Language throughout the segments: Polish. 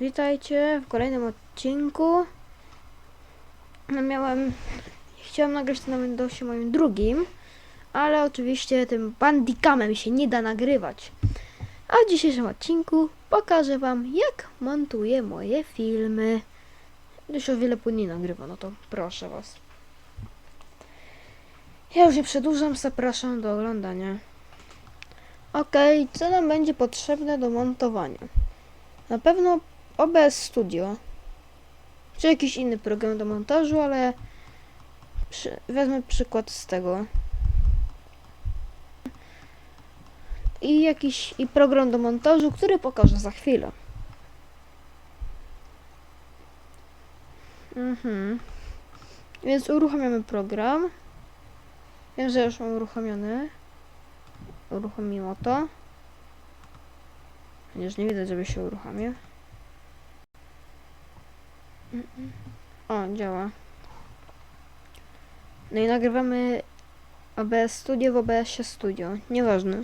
Witajcie w kolejnym odcinku. No miałem, chciałem nagrać to na Windowsie moim drugim, ale oczywiście tym bandicamem się nie da nagrywać. A w dzisiejszym odcinku pokażę wam jak montuję moje filmy. Już o wiele płynniej nagrywa, no to proszę was. Ja już nie przedłużam, zapraszam do oglądania. Okej, co nam będzie potrzebne do montowania? Na pewno OBS Studio. Czy jakiś inny program do montażu, ale przy, wezmę przykład z tego. I jakiś i program do montażu, który pokażę za chwilę. Mhm. Więc uruchamiamy program. Wiem, że już mam uruchomiony. Uruchomimo to. Chociaż nie widać, żeby się uruchomił. O, działa. No i nagrywamy OBS Studio w OBS Studio. Nieważne.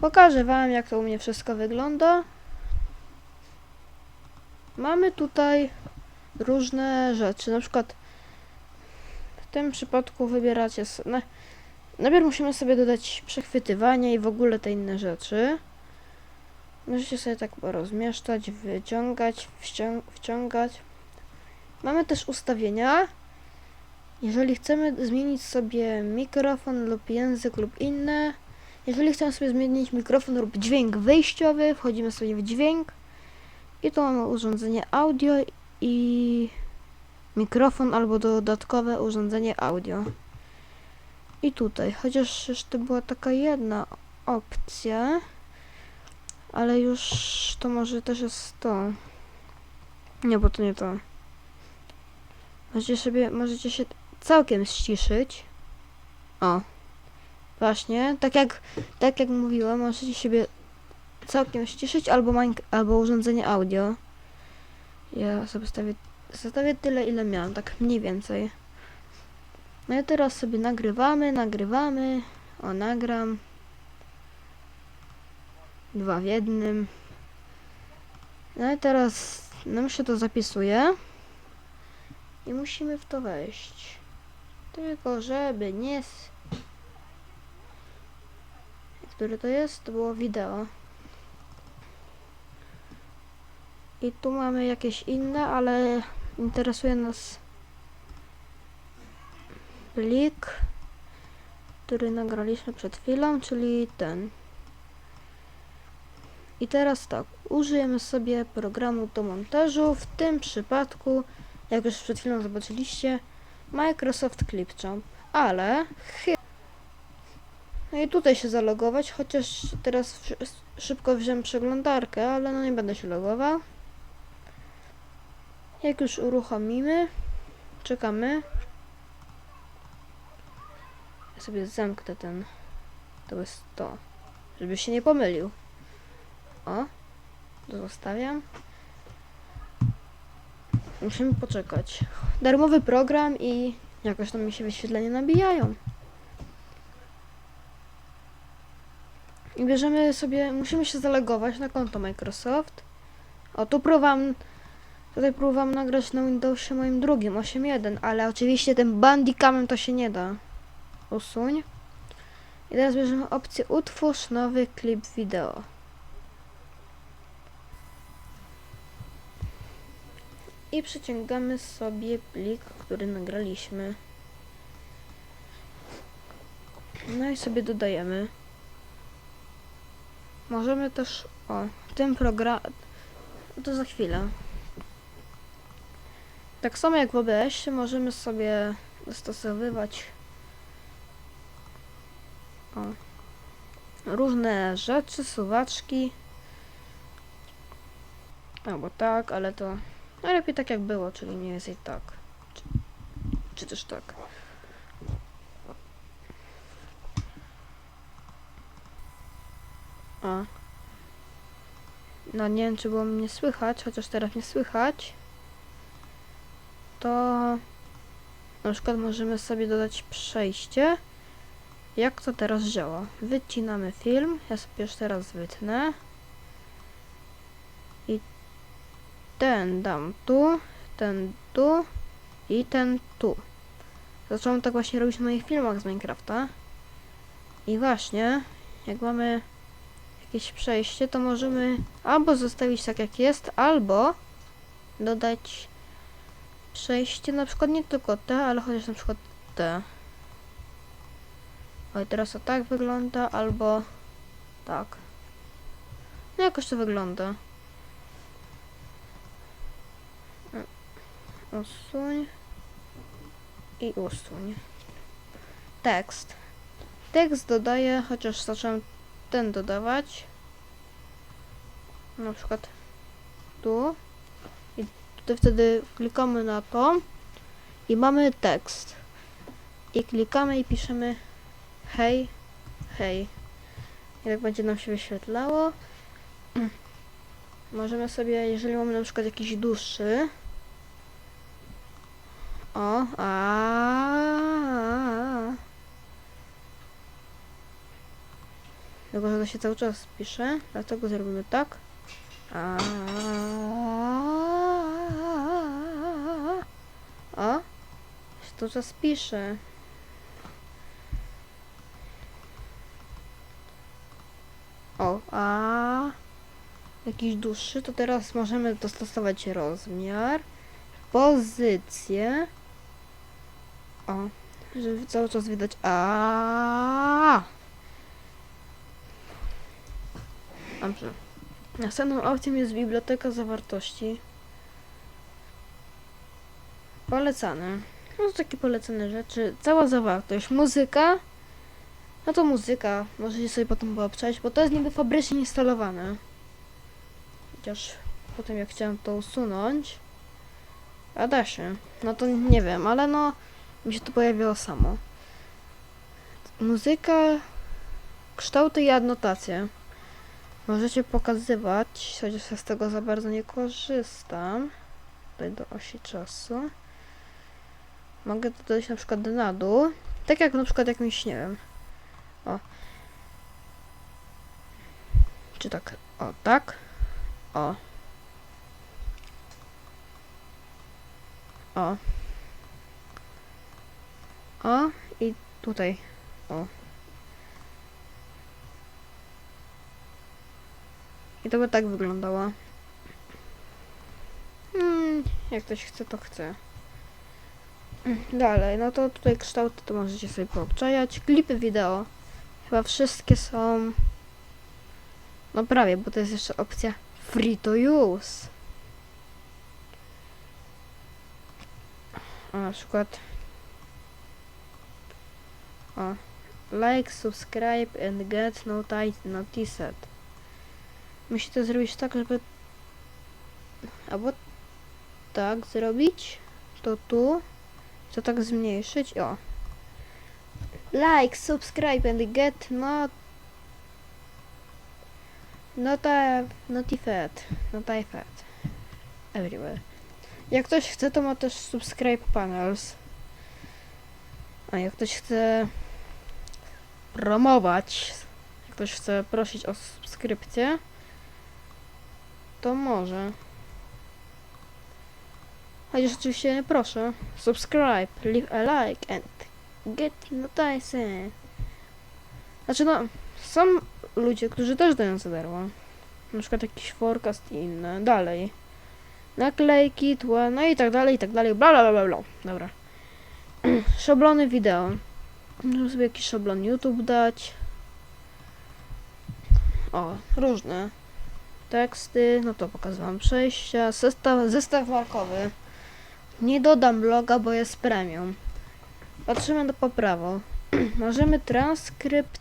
Pokażę wam, jak to u mnie wszystko wygląda. Mamy tutaj różne rzeczy. Na przykład w tym przypadku wybieracie... najpierw musimy sobie dodać przechwytywanie i w ogóle te inne rzeczy. Możecie sobie tak rozmieszczać, wyciągać, wcią wciągać. Mamy też ustawienia. Jeżeli chcemy zmienić sobie mikrofon lub język lub inne, jeżeli chcemy sobie zmienić mikrofon lub dźwięk wyjściowy, wchodzimy sobie w dźwięk i tu mamy urządzenie audio i mikrofon albo dodatkowe urządzenie audio. I tutaj, chociaż jeszcze była taka jedna opcja, ale już to może też jest to. Nie, bo to nie to. Możecie sobie, możecie się całkiem ściszyć. O. Właśnie, tak jak, tak jak mówiłem, możecie siebie całkiem ściszyć albo, albo urządzenie audio. Ja sobie stawię, zostawię tyle, ile miałam, tak mniej więcej. No i teraz sobie nagrywamy, nagrywamy. O, nagram. Dwa w jednym. No i teraz nam się to zapisuje. I musimy w to wejść. Tylko żeby nie... Które to jest? To było wideo. I tu mamy jakieś inne, ale interesuje nas plik, który nagraliśmy przed chwilą, czyli ten. I teraz tak, użyjemy sobie programu do montażu, w tym przypadku, jak już przed chwilą zobaczyliście, Microsoft Clipchamp, ale no i tutaj się zalogować, chociaż teraz szybko wziąłem przeglądarkę, ale no nie będę się logował. Jak już uruchomimy, czekamy. Ja sobie zamknę ten, to jest to, żeby się nie pomylił. O, zostawiam. Musimy poczekać. Darmowy program i jakoś tam mi się wyświetlenia nabijają. I bierzemy sobie, musimy się zalogować na konto Microsoft. O, tu próbowałam, tutaj próbowałam nagrać na Windowsie moim drugim, 8.1, ale oczywiście tym bandicamem to się nie da. Usuń. I teraz bierzemy opcję utwórz nowy klip wideo. I przyciągamy sobie plik, który nagraliśmy. No i sobie dodajemy. Możemy też, o, w tym program, to za chwilę. Tak samo jak w OBS możemy sobie dostosowywać o, różne rzeczy, suwaczki. Albo tak, ale to najlepiej tak jak było, czyli nie jest i tak. Czy, czy też tak. O. No nie wiem, czy było mnie słychać, chociaż teraz nie słychać. To na przykład możemy sobie dodać przejście. Jak to teraz działa? Wycinamy film. Ja sobie już teraz wytnę. I ten dam tu, ten tu i ten tu. Zacząłem tak właśnie robić w moich filmach z Minecrafta. I właśnie, jak mamy jakieś przejście, to możemy albo zostawić tak jak jest, albo dodać przejście, na przykład nie tylko te, ale chociaż na przykład te. Oj, teraz to tak wygląda, albo tak. No jakoś to wygląda. Usuń i usuń. Tekst. Tekst dodaję, chociaż zacząłem ten dodawać. Na przykład tu. I tutaj wtedy klikamy na to i mamy tekst. I klikamy i piszemy hej, hej. I tak będzie nam się wyświetlało. Możemy sobie, jeżeli mamy na przykład jakiś dłuższy, o, a. Że to się cały czas pisze, dlatego zrobimy tak. A. O, się cały czas pisze. O, a jakiś dłuższy, to teraz możemy dostosować rozmiar, pozycję. O, żeby cały czas widać a. Dobrze. Następną opcją jest biblioteka zawartości. Polecane. No to takie polecane rzeczy. Cała zawartość. Muzyka. No to muzyka. Możecie sobie potem poobczać, bo to jest niby fabrycznie instalowane. Chociaż potem jak chciałem to usunąć. A da się. No to nie wiem, ale no mi się to pojawiło samo. Muzyka, kształty i adnotacje. Możecie pokazywać, chociaż ja z tego za bardzo nie korzystam. Tutaj do osi czasu. Mogę dodać na przykład na dół. Tak jak na przykład jakimś, nie wiem. O. Czy tak? O, tak. O. O. O. I tutaj. O. I to by tak wyglądało. Hmm, jak ktoś chce, to chce. Dalej, no to tutaj kształty to możecie sobie poobczajać. Klipy wideo. Chyba wszystkie są... No prawie, bo to jest jeszcze opcja free to use. Na przykład... O. Like, subscribe and get noti- noticed. Musi to zrobić tak, żeby... Albo tak zrobić. To tu. To tak zmniejszyć. O. Like, subscribe and get not... Nota... Notified. Notified. Everywhere. Jak ktoś chce, to ma też subscribe panels. A jak ktoś chce promować, jak ktoś chce prosić o subskrypcję, to może. Chociaż oczywiście nie proszę. Subscribe, leave a like and get notice. Znaczy no, są ludzie, którzy też dają za darmo. Na przykład jakiś forecast i inne. Dalej. Naklejki, tła, no i tak dalej, i tak dalej. Bla bla bla bla. Dobra. Szablony wideo. Możemy sobie jakiś szablon YouTube dać. O, różne teksty, no to pokazywam przejścia, zestaw, zestaw markowy. Nie dodam loga, bo jest premium. Patrzymy do poprawo. Możemy transkrypt,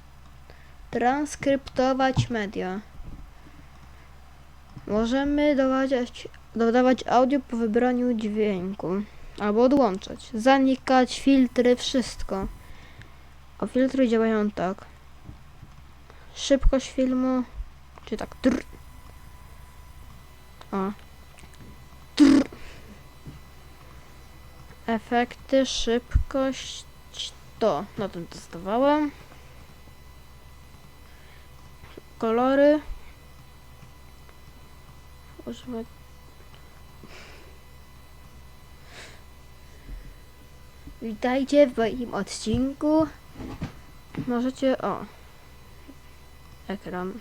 transkryptować media. Możemy dodawać, dodawać audio po wybraniu dźwięku. Albo odłączać. Zanikać, filtry, wszystko. O filtry działają tak. Szybkość filmu, czy tak. Trrr. O. Trrr. Efekty, szybkość, to. Na tym testowałem. Kolory. Możemy... Witajcie w moim odcinku. Możecie... O. Ekran.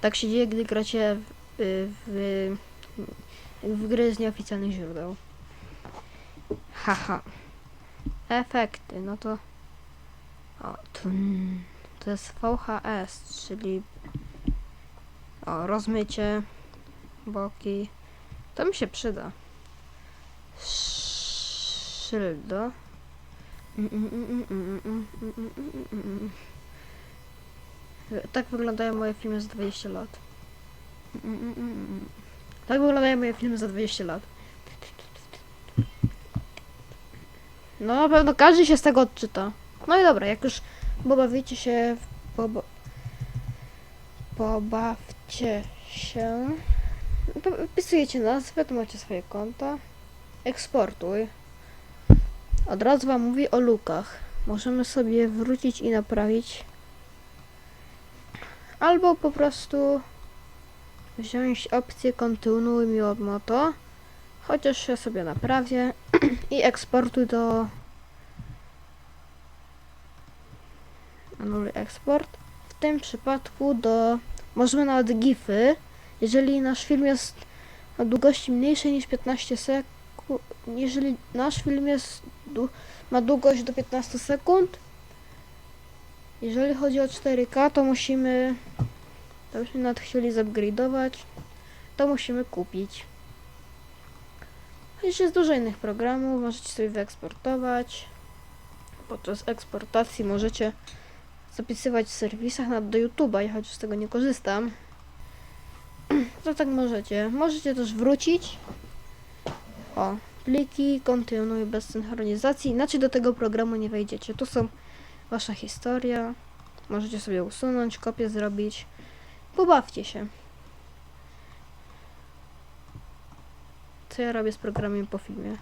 Tak się dzieje, gdy gracie w, w, w gry z nieoficjalnych źródeł. Haha. Efekty, no to... O, to, to jest VHS, czyli... O, rozmycie, boki. To mi się przyda. Szyldo. Tak wyglądają moje filmy za 20 lat. Tak wyglądają moje filmy za 20 lat. No na pewno każdy się z tego odczyta. No i dobra, jak już pobawicie się w... Poba... Pobawcie się... Po- Wpisujecie nazwę, tu macie swoje konta. Eksportuj. Od razu wam mówi o lukach. Możemy sobie wrócić i naprawić. Albo po prostu wziąć opcję kontynuuj mi od moto. Chociaż ja sobie naprawię i eksportuj do anuluj eksport. W tym przypadku do możemy nawet gify. Jeżeli nasz film jest o długości mniejszej niż 15 sekund, jeżeli nasz film jest ma długość do 15 sekund, jeżeli chodzi o 4K, to musimy, to byśmy nawet chcieli zupgrade'ować, to musimy kupić. Chociaż jest dużo innych programów, możecie sobie wyeksportować. Podczas eksportacji możecie zapisywać w serwisach nawet do YouTube'a, ja chociaż z tego nie korzystam. To tak możecie. Możecie też wrócić. O, pliki, kontynuuj bez synchronizacji, inaczej do tego programu nie wejdziecie. Tu są wasza historia. Możecie sobie usunąć, kopię zrobić. Pobawcie się. Co ja robię z programem po filmie?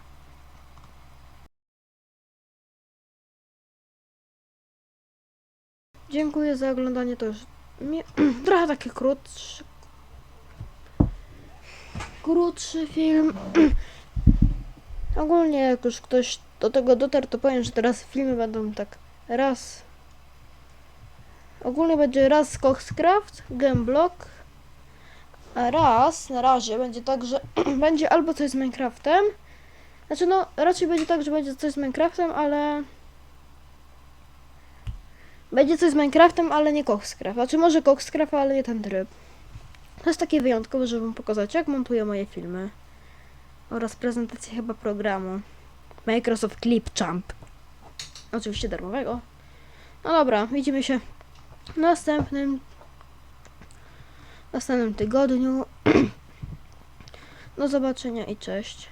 Dziękuję za oglądanie. To już trochę taki krótszy. Krótszy film. Ogólnie jak już ktoś do tego dotarł, to powiem, że teraz filmy będą tak raz. Ogólnie będzie raz Coxcraft, Gameblock, a raz, na razie, będzie tak, że będzie albo coś z Minecraftem. Znaczy no, raczej będzie tak, że będzie coś z Minecraftem, ale... Będzie coś z Minecraftem, ale nie Coxcraft. Znaczy może Coxcraft, ale nie ten tryb. To jest takie wyjątkowe, żeby wam pokazać, jak montuję moje filmy. Oraz prezentację chyba programu. Microsoft Clipchamp. Oczywiście darmowego. No dobra, widzimy się w następnym następnym tygodniu. Do zobaczenia i cześć.